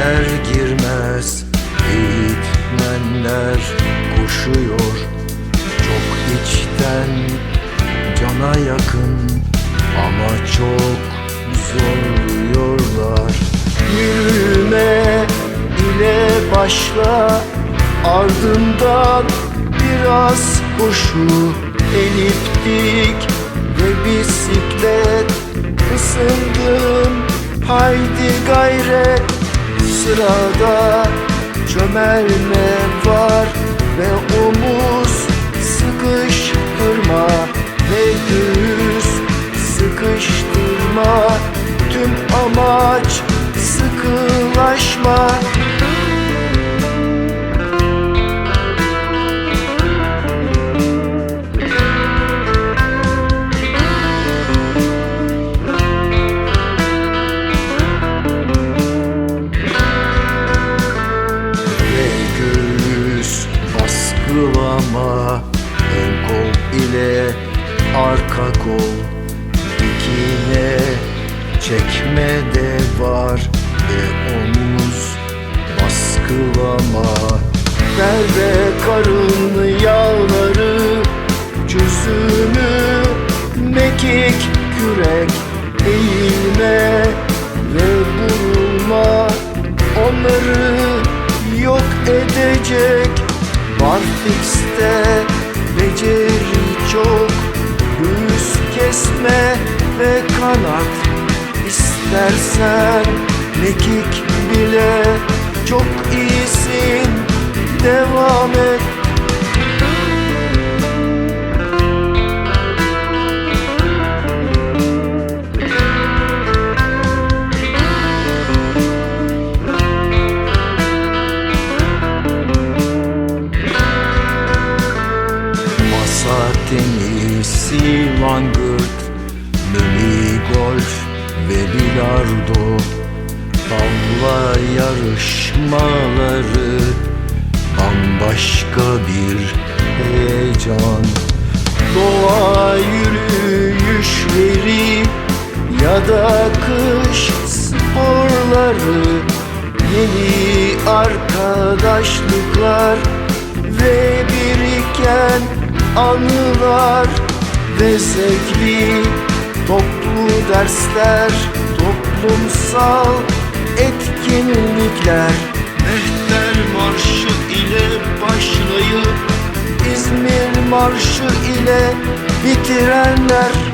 Girer girmez eğitmenler koşuyor. Çok içten cana yakın ama çok zorluyorlar. Yürüme ile başla ardından biraz koşu. Eliptik ve bisiklet ısındım haydi gayret sırada çömelme var ve omuz sıkıştırma baskılama ön kol ile arka kol dikine çekme de var ve omuz baskılama. Ver ve karın yağları çözümü mekik kürek eğilme ve vurulma. Onları ve kanat. İstersen mekik bile çok iyisin. Devam et. Masa tenisi, langırt, golf ve bilardo Tavla yarışmaları bambaşka bir heyecan. Doğa yürüyüşleri ya da kış sporları Yeni arkadaşlıklar ve biriken anılar ve zevkli toplu dersler, toplumsal etkinlikler. Mehter Marşı ile başlayıp İzmir Marşı ile bitirenler